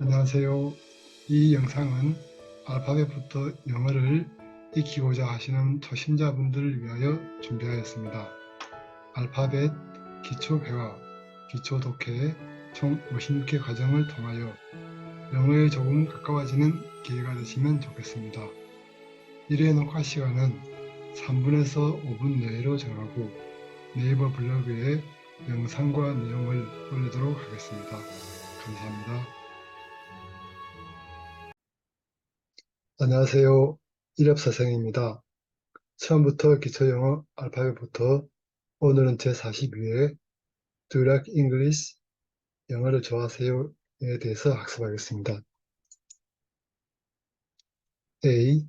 안녕하세요. 이 영상은 알파벳부터 영어를 익히고자 하시는 초심자분들을 위하여 준비하였습니다. 알파벳 기초 회화, 기초 독해 총 56개 과정을 통하여 영어에 조금 가까워지는 기회가 되시면 좋겠습니다. 1회 녹화 시간은 3분에서 5분 내외로 정하고 네이버 블로그에 영상과 내용을 올리도록 하겠습니다. 감사합니다. 안녕하세요. 이력사생입니다. 처음부터 기초영어 알파벳부터 오늘은 제42회 Do you like English? 영어를 좋아하세요?에 대해서 학습하겠습니다. A.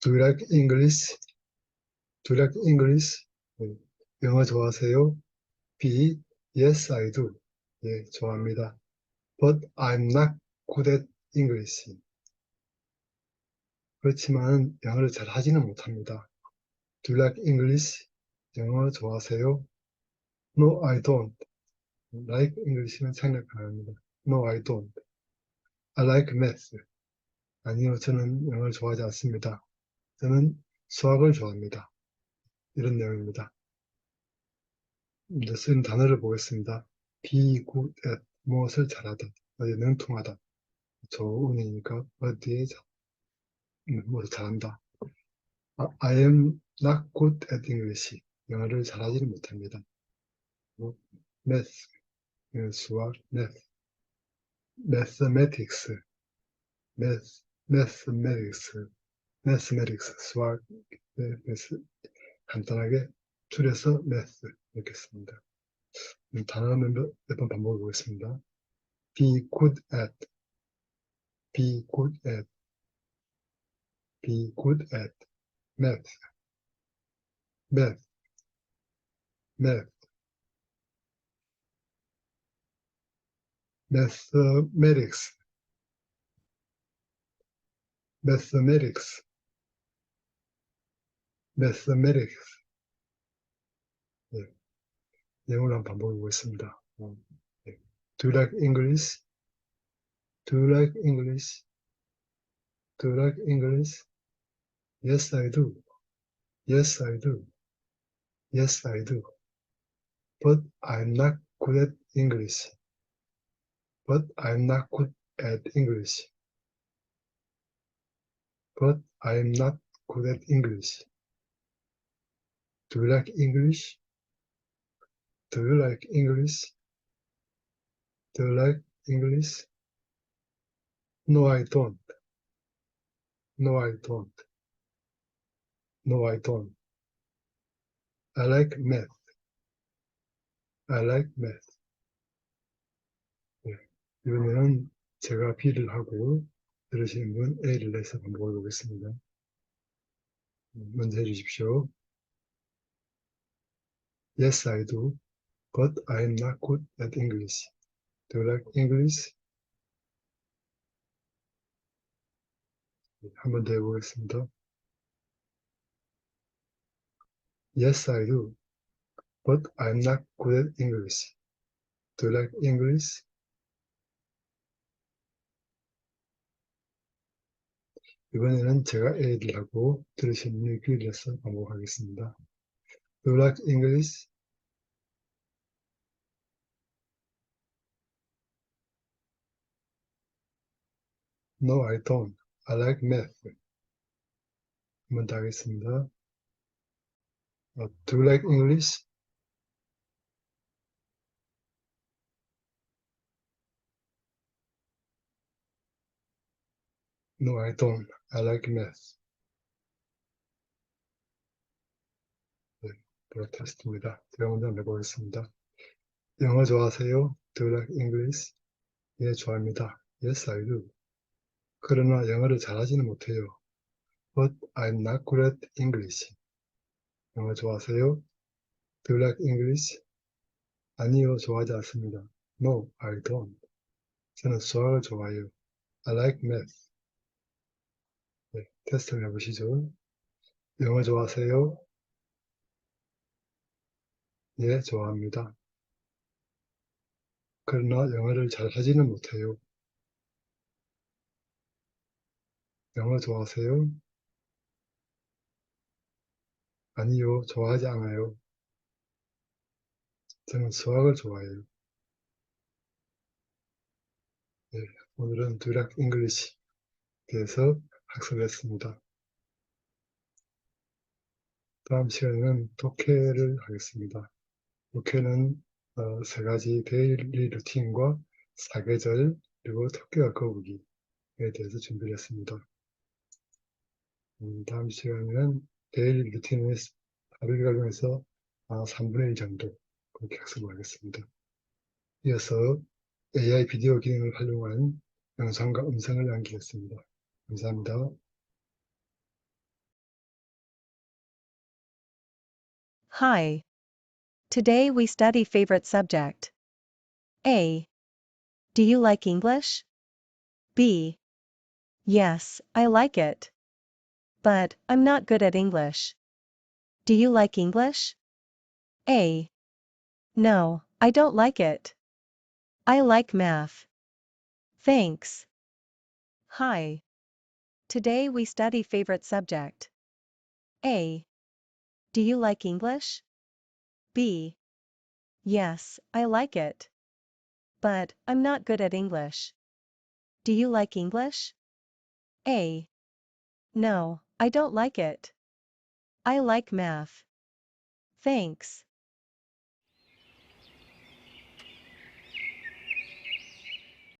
Do you like English? Do you like English? 네, 영어 좋아하세요? B. Yes, I do. 예, 좋아합니다. But I'm not good at English. 그렇지만 영어를 잘 하지는 못합니다. Do you like English? 영어 좋아하세요? No, I don't. Like English는 생략 가능합니다. No, I don't. I like math. 아니요, 저는 영어를 좋아하지 않습니다. 저는 수학을 좋아합니다. 이런 내용입니다. 이제 쓴 단어를 보겠습니다. be good at 무엇을 잘하다, 어디에 능통하다. 좋은이니까 어디에 자- 음, 무엇을 잘한다. 아, I am not good at English. 영어를 잘하지는 못합니다. 뭐, math, 예, 수학, math, mathematics, math, mathematics, mathematics, 수학, 네, math, 간단하게 줄여서 math 이렇게 씁니다. 음, 단어 몇번 반복해 보겠습니다. be good at, be good at, be good at math, math, math, mathematics, mathematics, mathematics. 예, 내용을 한번 반복해 보겠습니다. 어, 예. Do you like English? Do you like English? Do you like English? Yes, I do. Yes, I do. Yes, I do. But I'm not good at English. But I'm not good at English. But I'm not good at English. Do you like English? Do you like English? Do you like English? No, I don't. No, I don't. No, I don't. I like math. I like math. 네, 이번에는 제가 B를 하고 들으시는 분 A를 내서 반복해 보겠습니다. 음, 먼저 해주십시오. Yes, I do. But I'm not good at English. Do you like English? 한번 더 해보겠습니다. Yes, I do. But I'm not good at English. Do you like English? 이번에는 제가 A를 하고 들으시는 분이 B를 해서 반복하겠습니다. Do you like English? No, I don't. I like math. 한번 더 하겠습니다. 어, do you like English? No, I don't. I like math. 네, 테스트입니다. 제가 먼저 해보겠습니다. 영어 좋아하세요? Do you like English? 예, 좋아합니다. Yes, I do. 그러나 영어를 잘하지는 못해요. But I'm not good at English. 영어 좋아하세요? Do you like English? 아니요, 좋아하지 않습니다. No, I don't. 저는 수학을 좋아해요. I like math. 네, 테스트를 해보시죠. 영어 좋아하세요? 예, 좋아합니다. 그러나 영어를 잘 하지는 못해요. 영어 좋아하세요? 아니요, 좋아하지 않아요. 저는 수학을 좋아해요. 네, 오늘은 듀락 잉글리시 대해서 학습했습니다. 다음 시간에는 독해를 하겠습니다. 독해는 어, 세 가지 데일리 루틴과 사계절 그리고 토끼와 거북이에 대해서 준비를 했습니다. 음, 다음 시간에는 데일리 루틴의 하루 일과중에서 아, 3분의 1 정도 그렇게 학습을 하겠습니다. 이어서 AI 비디오 기능을 활용한 영상과 음성을 남기겠습니다. 감사합니다. Hi. Today we study favorite subject. A. Do you like English? B. Yes, I like it. But, I'm not good at English. Do you like English? A. No, I don't like it. I like math. Thanks. Hi. Today we study favorite subject. A. Do you like English? B. Yes, I like it. But, I'm not good at English. Do you like English? A. No, I don't like it. I like math. Thanks.